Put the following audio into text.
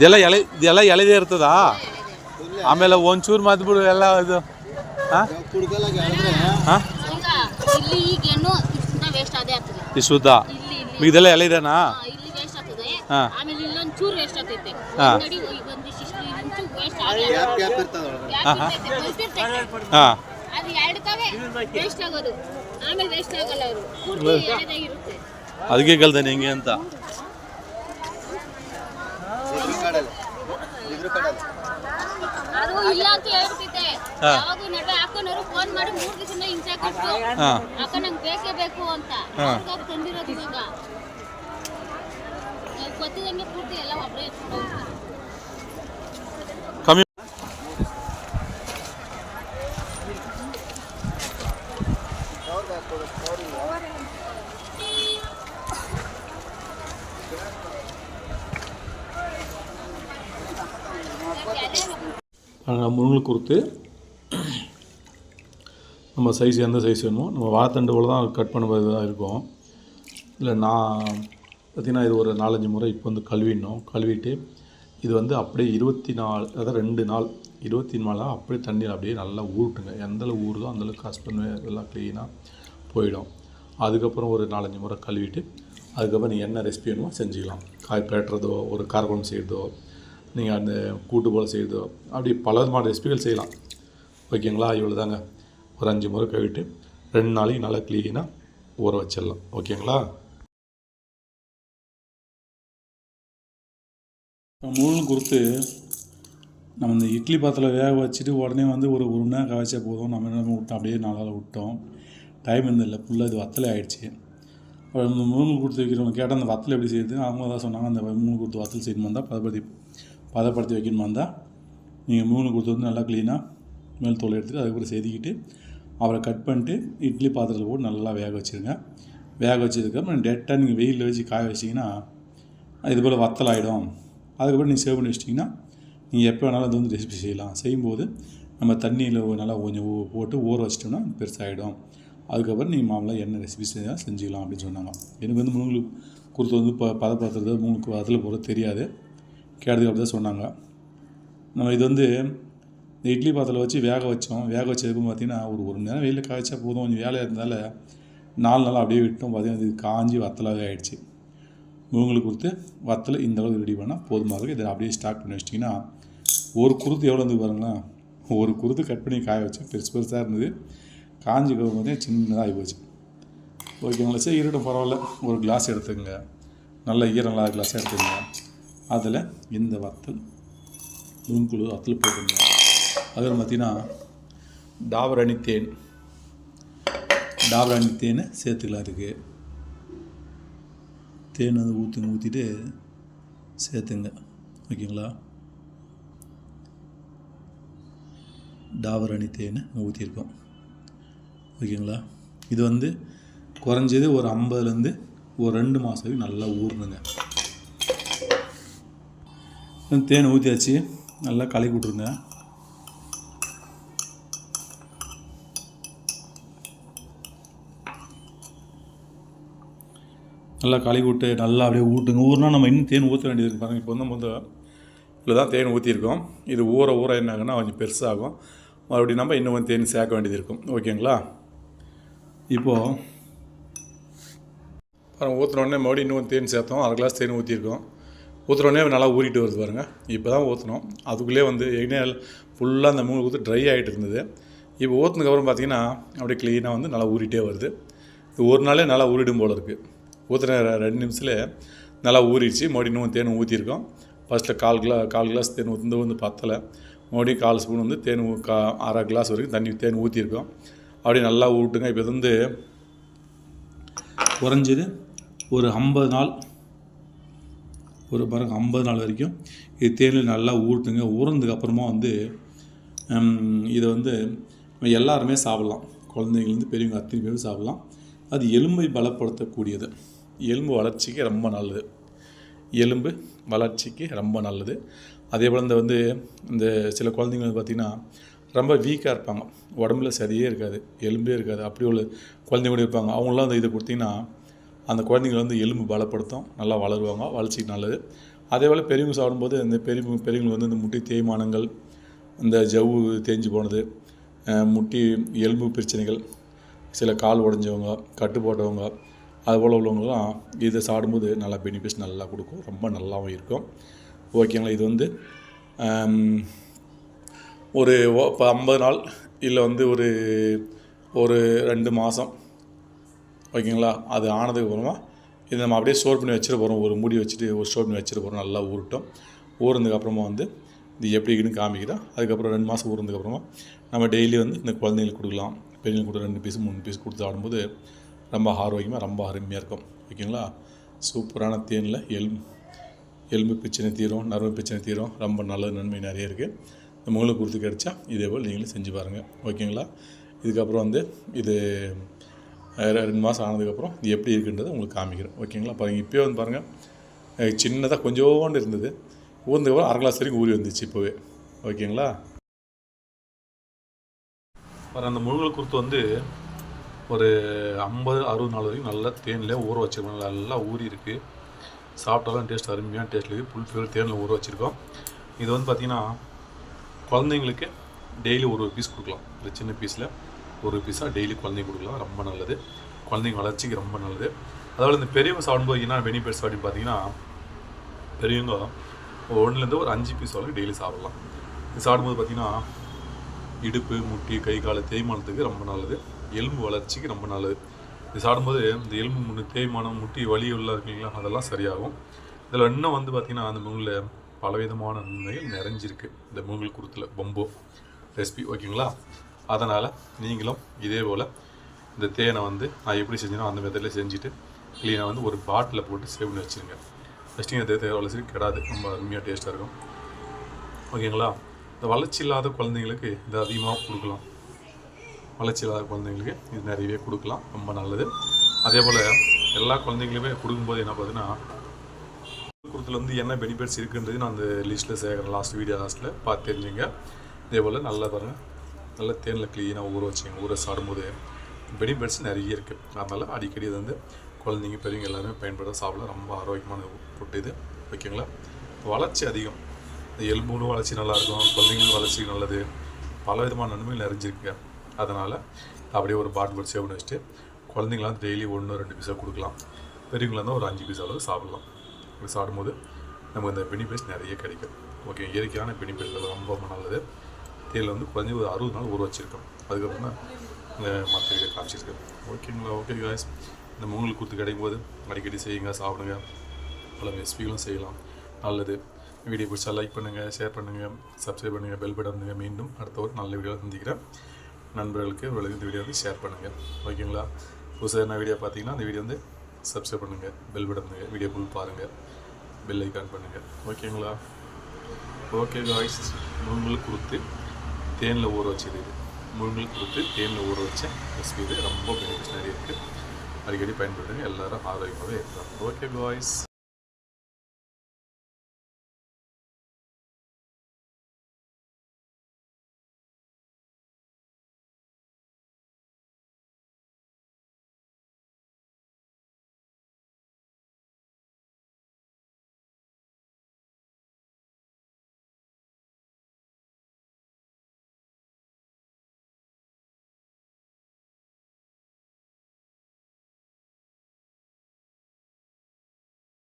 ಇದೆಲ್ಲ ಎಳೆ ಇದೆಲ್ಲ ಎಳೆದೇ ಇರ್ತದಾ? ಆಮೇಲೆ ಒಂಚೂರು ಮದ್ಬಿಡು ಎಲ್ಲ ಇದು. ಶುದ್ಧ? ಇದೆಲ್ಲ ಎಲೆ ಅದಕ್ಕೆ ಕಲ್ತಾನೆ ಹೆಂಗೆ ಅಂತ. ಅದು ಇಲ್ಲ ಅಂತ ಹೇಳ್ತಿದ್ದೆ ಹಾ. ಯಾವಾಗ ನಡುವೆ ಅಕ್ಕನವರು ಫೋನ್ ಮಾಡಿ ಮೂರ್ ದಿವಸ ಹಿಂಸೆ ಕೊಟ್ಟು ಹಾಂ. ಅಕ್ಕ ನಂಗೆ ಬೇಕೇ ಬೇಕು ಅಂತ. ಹಾ. ಅವ್ರಿಗಾಗಿ ತಂದಿರೋದು ಇವಾಗ. ಗೊತ್ತಿದಂಗೆ ಪೂರ್ತಿ ಎಲ್ಲ ಒಬ್ಬರೇ முருங்கல் கொடுத்து நம்ம சைஸ் எந்த சைஸ் வேணுமோ நம்ம வாழைத்தண்டு போல் தான் கட் பண்ணுறது தான் இருக்கும். இல்லை நான் பார்த்திங்கன்னா இது ஒரு நாலஞ்சு முறை இப்போ வந்து கழுவிடணும். கழுவிட்டு இது வந்து அப்படியே இருபத்தி நாலு அதாவது ரெண்டு நாள் இருபத்தி நாளாக அப்படியே தண்ணியில் அப்படியே நல்லா ஊருட்டுங்க. எந்தளவு ஊறுதோ அந்தளவுக்கு காசு பண்ணி எல்லாம் க்ளீனாக போயிடும். அதுக்கப்புறம் ஒரு நாலஞ்சு முறை கழுவிட்டு அதுக்கப்புறம் நீங்கள் என்ன ரெசிபி வேணுமோ செஞ்சுக்கலாம். காய் பேட்டுறதோ ஒரு காரக்குழம்பு செய்கிறதோ நீங்கள் அந்த கூட்டு போல் செய்கிறதோ அப்படி பல விதமான ரெசிபிகள் செய்யலாம். ஓகேங்களா? இவ்வளோ தாங்க ஒரு அஞ்சு முறை கழுவிட்டு ரெண்டு நாளைக்கு நல்லா க்ளீனாக ஊற வச்சிடலாம். ஓகேங்களா? முருங்கல் கொடுத்து நம்ம இந்த இட்லி பாத்திரம் வேக வச்சுட்டு உடனே வந்து ஒரு ஒரு மணி நேரம் காய்ச்சா போதும். நம்ம என்ன விட்டோம் அப்படியே நாளால் விட்டோம் டைம் இருந்தில்ல ஃபுல்லாக இது வத்தலை ஆகிடுச்சு அப்புறம் இந்த முருங்கல் கொடுத்து வைக்கிறவங்க கேட்டால் அந்த வத்தல் எப்படி செய்யுது? அவங்க தான் சொன்னாங்க அந்த முருங்கல் கொடுத்து வத்தல் செய்யணுமா இருந்தால் பதப்படுத்தி பதப்படுத்தி வைக்கணுமா இருந்தால் நீங்கள் மூணு கொடுத்து வந்து நல்லா க்ளீனாக மேல் தோல் எடுத்துகிட்டு அதுக்கப்புறம் செதுக்கிட்டு அவரை கட் பண்ணிட்டு இட்லி பாத்திரத்தில் போட்டு நல்லா வேக வச்சுருங்க. வேக வச்சதுக்கப்புறம் டேரெக்டாக நீங்கள் வெயிலில் வச்சு காய வச்சிங்கன்னா இது போல் வத்தல் ஆகிடும் அதுக்கப்புறம் நீங்கள் சேவ் பண்ணி வச்சிட்டிங்கன்னா நீங்கள் எப்போ வேணாலும் அது வந்து ரெசிபி செய்யலாம். செய்யும்போது நம்ம தண்ணியில் நல்லா கொஞ்சம் போட்டு ஊற வச்சிட்டோம்னா பெருசாகிடும் அதுக்கப்புறம் நீங்கள் மாமலாம் என்ன ரெசிபி செஞ்சால் செஞ்சுக்கலாம் அப்படின்னு சொன்னாங்க. எனக்கு வந்து முங்களுக்கு கொடுத்து வந்து ப பதப்படுத்துறது மூணுக்கு அதில் போகிறது தெரியாது. கேட்டதுக்கு அப்படி தான் சொன்னாங்க. நம்ம இது வந்து இந்த இட்லி பாத்திரத்தில் வச்சு வேக வச்சோம். வேக வச்சதுக்கும் பார்த்தீங்கன்னா ஒரு ஒரு நேரம் வெயிலில் காய்ச்சா போதும். கொஞ்சம் வேலையாக இருந்தால நாலு நாள் அப்படியே விட்டோம். பார்த்தீங்கன்னா இது காஞ்சி வத்தலாகவே ஆகிடுச்சு இவங்களுக்கு கொடுத்து வத்தல் இந்த அளவுக்கு ரெடி பண்ணால் போதுமாக இருக்குது இதை அப்படியே ஸ்டாக் பண்ணி வச்சிட்டிங்கன்னா ஒரு குருத்து எவ்வளோ இருந்து பாருங்களேன். ஒரு குருத்து கட் பண்ணி காய வச்சேன் பெருசு பெருசாக இருந்தது. காஞ்சி கழுவும் பார்த்தீங்கன்னா சின்னதாக ஆகி போச்சு ஓகேங்களா சரி இருக்கட்டும் பரவாயில்ல. ஒரு கிளாஸ் எடுத்துங்க நல்ல ஈரம் இல்லாத கிளாஸாக எடுத்துங்க அதில் இந்த வத்தல் நுண்குழு வத்தல் போட்டுங்க அதில் பார்த்தீங்கன்னா டாபரணி தேன் டாபரணி தேன் சேர்த்துக்கலாம் இருக்குது தேன் வந்து ஊற்றுங்க ஊற்றிட்டு சேர்த்துங்க. ஓகேங்களா? டாபர் அணி ஊற்றிருக்கோம் ஓகேங்களா? இது வந்து குறைஞ்சது ஒரு ஐம்பதுலேருந்து ஒரு ரெண்டு மாதம் நல்லா ஊறணுங்க. தேன் ஊற்றியாச்சு நல்லா கலக்கி விட்ருங்க நல்லா கழுவி விட்டு நல்லா அப்படியே ஊட்டுங்க. ஊறினா நம்ம இன்னும் தேன் ஊற்ற வேண்டியது இருக்குது பாருங்கள் இப்போ வந்து முதல் இதில் தான் தேன் ஊற்றிருக்கோம் இது ஊற ஊற என்னாங்கன்னா கொஞ்சம் பெருசாகும். மறுபடியும் நம்ம இன்னும் கொஞ்சம் தேன் சேர்க்க வேண்டியது இருக்கும். ஓகேங்களா? இப்போது பாருங்கள் ஊற்றுன உடனே மறுபடியும் இன்னும் தேன் சேர்த்தோம். அரை கிளாஸ் தேன் ஊற்றிருக்கோம் ஊற்றுறோடனே நல்லா ஊறிட்டு வருது பாருங்கள் இப்போ தான் ஊற்றினோம் அதுக்குள்ளே வந்து எண்ணெய் ஃபுல்லாக அந்த மூணு ஊற்று ட்ரை ஆகிட்டு இருந்தது. இப்போ ஊற்றுனதுக்கப்புறம் பார்த்தீங்கன்னா அப்படியே க்ளீனாக வந்து நல்லா ஊறிட்டே வருது. இது ஒரு நாளே நல்லா ஊறிடும் போல் இருக்குது ஊற்றுன ரெண்டு நிமிஷத்தில் நல்லா ஊறிடுச்சு. மறுபடியும் இன்னும் தேன் ஊற்றிருக்கோம் ஃபஸ்ட்டில் கால் கிலா கால் கிளாஸ் தேன் ஊற்றி வந்து பத்தலை. மறுபடியும் கால் ஸ்பூன் வந்து தேன் கா அரை கிளாஸ் வரைக்கும் தண்ணி தேன் ஊற்றிருக்கோம் அப்படியே நல்லா ஊட்டுங்க. இப்போ வந்து குறைஞ்சது ஒரு ஐம்பது நாள் ஒரு பாருங்க ஐம்பது நாள் வரைக்கும் இது தேனில் நல்லா ஊறுத்துங்க ஊறினதுக்கு அப்புறமா வந்து இதை வந்து எல்லாருமே சாப்பிட்லாம். குழந்தைங்கலேருந்து பெரியவங்க அத்தனை பேரும் சாப்பிட்லாம். அது எலும்பை பலப்படுத்தக்கூடியது. எலும்பு வளர்ச்சிக்கு ரொம்ப நல்லது. எலும்பு வளர்ச்சிக்கு ரொம்ப நல்லது. அதே போல் இந்த வந்து இந்த சில குழந்தைங்க பார்த்திங்கன்னா ரொம்ப வீக்காக இருப்பாங்க. உடம்புல சரியே இருக்காது. எலும்பே இருக்காது. அப்படி உள்ள குழந்தைங்க கூட இருப்பாங்க. அவங்களாம் அந்த இதை கொடுத்திங்கன்னா அந்த குழந்தைங்களை வந்து எலும்பு பலப்படுத்தும் நல்லா வளருவாங்க வளர்ச்சிக்கு நல்லது. அதே போல் பெரியவங்க சாப்பிடும்போது இந்த பெரிய பெரியவங்களுக்கு வந்து இந்த முட்டி தேய்மானங்கள் இந்த ஜவ்வு தேஞ்சு போனது முட்டி எலும்பு பிரச்சனைகள் சில கால் உடஞ்சவங்க கட்டு போட்டவங்க அது போல் இதை சாப்பிடும்போது நல்லா பெனிஃபிட்ஸ் நல்லா கொடுக்கும் ரொம்ப நல்லாவும் இருக்கும். ஓகேங்களா இது வந்து ஒரு இப்போ ஐம்பது நாள் இல்லை வந்து ஒரு ஒரு ரெண்டு மாதம் ஓகேங்களா? அது ஆனதுக்கப்புறமா இதை நம்ம அப்படியே ஸ்டோர் பண்ணி வச்சிட போகிறோம் ஒரு மூடி வச்சுட்டு ஒரு ஸ்டோர் பண்ணி வச்சுட்டு போகிறோம் நல்லா ஊறட்டும். ஊறுனதுக்கப்புறமா வந்து இது எப்படி இருக்குன்னு காமிக்கிறேன். அதுக்கப்புறம் ரெண்டு மாதம் ஊறுனதுக்கப்புறமா நம்ம டெய்லி வந்து இந்த குழந்தைங்களுக்கு கொடுக்கலாம். பெரியவங்களுக்கு கூட ரெண்டு பீஸ் மூணு பீஸ் கொடுத்து ஆடும்போது ரொம்ப ஆரோக்கியமாக ரொம்ப அருமையாக இருக்கும். ஓகேங்களா? சூப்பரான தேனில் எலும்பு எலும்பு பிரச்சனை தீரும் நரம்பு பிரச்சனை தீரும். ரொம்ப நல்ல நன்மை நிறைய இருக்குது இந்த மூலம் கொடுத்து கிடைச்சா இதே போல் நீங்களும் செஞ்சு பாருங்கள் ஓகேங்களா? இதுக்கப்புறம் வந்து இது ரெண்டு மாதம் ஆனதுக்கப்புறம் இது எப்படி இருக்குன்றதை உங்களுக்கு காமிக்கிறேன். ஓகேங்களா? பாருங்கள் இப்போயே வந்து பாருங்கள் சின்னதாக கொஞ்சோண்டு இருந்தது. ஊர்ந்தக்கப்புறம் அரை கிளாஸ் வரைக்கும் ஊறி வந்துச்சு இப்போவே. ஓகேங்களா? பாரு அந்த முழுகல் குருத்து வந்து ஒரு ஐம்பது அறுபது நாள் வரைக்கும் நல்லா தேனில் ஊற வச்சிருக்கோம். நல்லா ஊறி இருக்குது சாப்பிட்டாலும் டேஸ்ட் அருமையான டேஸ்ட் இருக்குது புல் ஃபீல் தேனில் ஊற வச்சுருக்கோம். இது வந்து பார்த்திங்கன்னா குழந்தைங்களுக்கு டெய்லி ஒரு ஒரு பீஸ் கொடுக்கலாம். இந்த சின்ன பீஸில் ஒரு பீஸாக டெய்லி குழந்தைங்க கொடுக்கலாம். ரொம்ப நல்லது. குழந்தைங்க வளர்ச்சிக்கு ரொம்ப நல்லது. அதாவது இந்த பெரியவங்க சாப்பிடும்போது என்ன பெனிஃபிட்ஸ் அப்படின்னு பார்த்தீங்கன்னா பெரியவங்க ஒன்றுலேருந்து ஒரு அஞ்சு பீஸ் வரைக்கும் டெய்லி சாப்பிடலாம். இது சாப்பிடும்போது பார்த்திங்கன்னா இடுப்பு முட்டி கை கால் தேய்மானத்துக்கு ரொம்ப நல்லது. எலும்பு வளர்ச்சிக்கு ரொம்ப நல்லது. இது சாப்பிடும்போது இந்த எலும்பு முன்னு தேய்மானம் முட்டி வலி உள்ள இருக்கீங்களா அதெல்லாம் சரியாகும். இதில் இன்னும் வந்து பார்த்திங்கன்னா அந்த முங்கில் பலவிதமான நன்மைகள் நிறைஞ்சிருக்கு. இந்த முங்கல் குருத்தில் பொம்போ ரெசிபி ஓகேங்களா அதனால் நீங்களும் இதே போல் இந்த தேனை வந்து நான் எப்படி செஞ்சேனோ அந்த மெத்தடில் செஞ்சுட்டு க்ளீனாக வந்து ஒரு பாட்டிலில் போட்டு சேவ் பண்ணி வச்சுருங்க. வச்சிட்டிங்க இந்த தேவை வளர்ச்சி கிடாது. ரொம்ப அருமையாக டேஸ்ட்டாக இருக்கும். ஓகேங்களா இந்த வளர்ச்சி இல்லாத குழந்தைங்களுக்கு இது அதிகமாக கொடுக்கலாம். வளர்ச்சி இல்லாத குழந்தைங்களுக்கு இது நிறையவே கொடுக்கலாம். ரொம்ப நல்லது. அதே போல் எல்லா குழந்தைங்களுமே கொடுக்கும்போது என்ன பார்த்தீங்கன்னா குருத்தில் வந்து என்ன பெனிஃபிட்ஸ் இருக்குன்றது நான் அந்த லிஸ்ட்டில் சேர்க்குறேன் லாஸ்ட் வீடியோ லாஸ்ட்டில் பார்த்து தெரிஞ்சுங்க. இதே போல் நல்லா பாருங்கள் நல்லா தேனில் க்ளீனாக ஊற வச்சுங்க. ஊற சாடும்போது பெனிஃபிட்ஸ் நிறைய இருக்குது அதனால் அடிக்கடி இது வந்து குழந்தைங்க பெரியவங்க எல்லாருமே பயன்படுத்த சாப்பிட ரொம்ப ஆரோக்கியமான ஃபுட் இது. ஓகேங்களா? வளர்ச்சி அதிகம். இந்த எலும்புகளும் வளர்ச்சி நல்லாயிருக்கும் குழந்தைங்களும் வளர்ச்சி நல்லது. பல விதமான நன்மைகள் நிறைஞ்சிருக்கு. அதனால் அப்படியே ஒரு பாட்டில் போட்டு சேவ் வச்சுட்டு குழந்தைங்களாம் டெய்லி ஒன்று ரெண்டு பீஸாக கொடுக்கலாம். பெரியவங்களாம் தான் ஒரு அஞ்சு பீஸ் அளவு சாப்பிடலாம். இப்படி சாப்பிடும்போது நமக்கு இந்த பெனிஃபிட்ஸ் நிறைய கிடைக்கும். ஓகே இயற்கையான பெனிஃபிட்கள் ரொம்ப ரொம்ப நல்லது. தேயிலை வந்து குறைஞ்சி ஒரு அறுபது நாள் ஊற வச்சுருக்கோம் அதுக்கப்புறம் தான் இந்த மற்ற வீடியோ காமிச்சிருக்கேன் ஓகேங்களா ஓகே காய்ஸ் இந்த மூங்களுக்கு கொடுத்து கிடைக்கும் போது அடிக்கடி செய்யுங்க சாப்பிடுங்க. பல ரெசிபிகளும் செய்யலாம். நல்லது. வீடியோ பிடிச்சா லைக் பண்ணுங்கள் ஷேர் பண்ணுங்கள் சப்ஸ்கிரைப் பண்ணுங்கள் பெல் பட்டன் பண்ணுங்கள் மீண்டும் அடுத்த ஒரு நல்ல வீடியோவில் சந்திக்கிறேன். நண்பர்களுக்கு உங்களுக்கு இந்த வீடியோ வந்து ஷேர் பண்ணுங்கள் ஓகேங்களா புதுசாக என்ன வீடியோ பார்த்தீங்கன்னா அந்த வீடியோ வந்து சப்ஸ்கிரைப் பண்ணுங்கள் பெல் பட்டன் பண்ணுங்கள் வீடியோ ஃபுல் பாருங்கள் பெல் ஐக்கான் பண்ணுங்கள் ஓகேங்களா ஓகே காய்ஸ் முருங்கல் கொடுத்து தேனில் ஊற வச்சது இது. முழுங்கல் கொடுத்து தேனில் ஊற வச்ச ரெசிபி இது. ரொம்ப பெனிஃபிட்ஸ் நிறைய இருக்குது அடிக்கடி பயன்படுத்துங்க. எல்லாரும் ஆரோக்கியமாகவே இருக்கிறாங்க ஓகே பாய்ஸ்